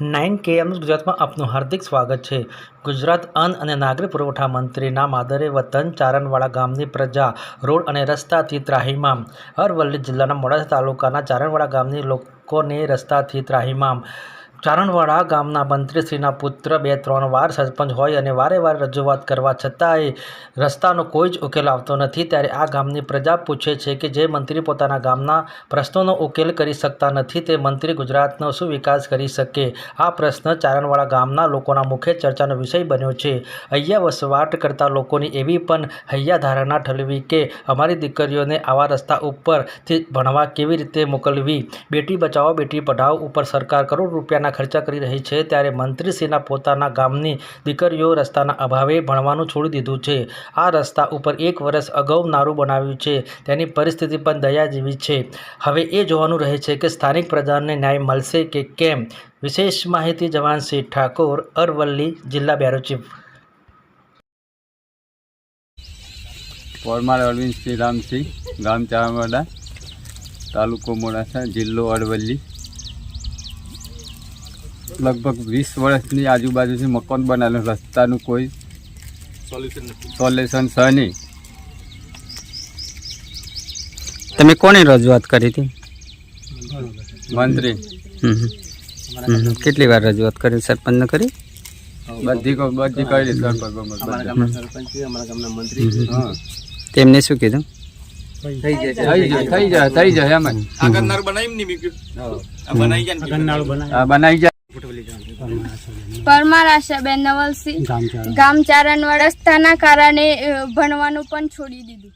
Nine KM ગુજરાતમાં આપનું હાર્દિક સ્વાગત છે. ગુજરાત અન્ન અને નાગરિક પુરવઠા મંત્રીના માદરે વતન ચારણવાડા ગામની પ્રજા, રોડ અને રસ્તાથી ત્રાહીમામ અરવલ્લી જિલ્લાના મોડાસા તાલુકાના ચારણવાડા ગામની લોકોને રસ્તાથી ત્રાહિમામ ચારણવાડા ગામના મંત્રીશ્રીના પુત્ર બે ત્રણ વાર સરપંચ હોય અને વારે વારે રજૂઆત કરવા છતાંય રસ્તાનો કોઈ જ ઉકેલ આવતો નથી. ત્યારે આ ગામની પ્રજા પૂછે છે કે જે મંત્રી પોતાના ગામના પ્રશ્નોનો ઉકેલ કરી શકતા નથી, તે મંત્રી ગુજરાતનો શું વિકાસ કરી શકે? આ પ્રશ્ન ચારણવાડા ગામના લોકોના મુખ્ય ચર્ચાનો વિષય બન્યો છે. અહીંયા વસવાટ કરતા લોકોની એવી પણ હૈયાધારણા ઠલવી કે અમારી દીકરીઓને આવા રસ્તા ઉપરથી ભણવા કેવી રીતે મોકલવી? બેટી બચાવો, બેટી પઢાઓ ઉપર સરકાર કરોડ રૂપિયાના ખર્ચા કરી રહી છે, ત્યારે મંત્રીશ્રીના પોતાના ગામની દીકરીઓ રસ્તાના અભાવે ભણવાનું છોડી દીધું છે. આ રસ્તા ઉપર એક વર્ષ અગાઉ નારું બનાવ્યું છે, તેની પરિસ્થિતિ પણ દયા જેવી છે. હવે એ જોવાનું રહે છે કે સ્થાનિક પ્રજાને ન્યાય મળશે કે કેમ? વિશેષ માહિતી જવાનસિંહ ઠાકોર, અરવલ્લી જિલ્લા બ્યુરો ચીફ. પરમાર અરવિંદ શ્રી રામસિંહ, ગામ ચારવાડા તાલુકો મોડાસા, જિલ્લો અરવલ્લી. લગભગ વીસ વર્ષની આજુબાજુથી મકાન બનાવેલું રસ્તાનું કોઈ સોલ્યુશન છે નહીં. તમે કોને રજૂઆત કરી હતી? મંત્રી. કેટલી વાર રજૂઆત કરી? સરપંચને કરી? બધી બધી કરી સરપંચ હા તેમને શું કીધું? થઈ જાય. થઈ જાય થઈ જાય એમ હા, બનાવી જાય પરમાર આશાબેન નવલસિંહ ગામ ચારણવાડા રસ્તાના કારણે ભણવાનું પણ છોડી દીધું.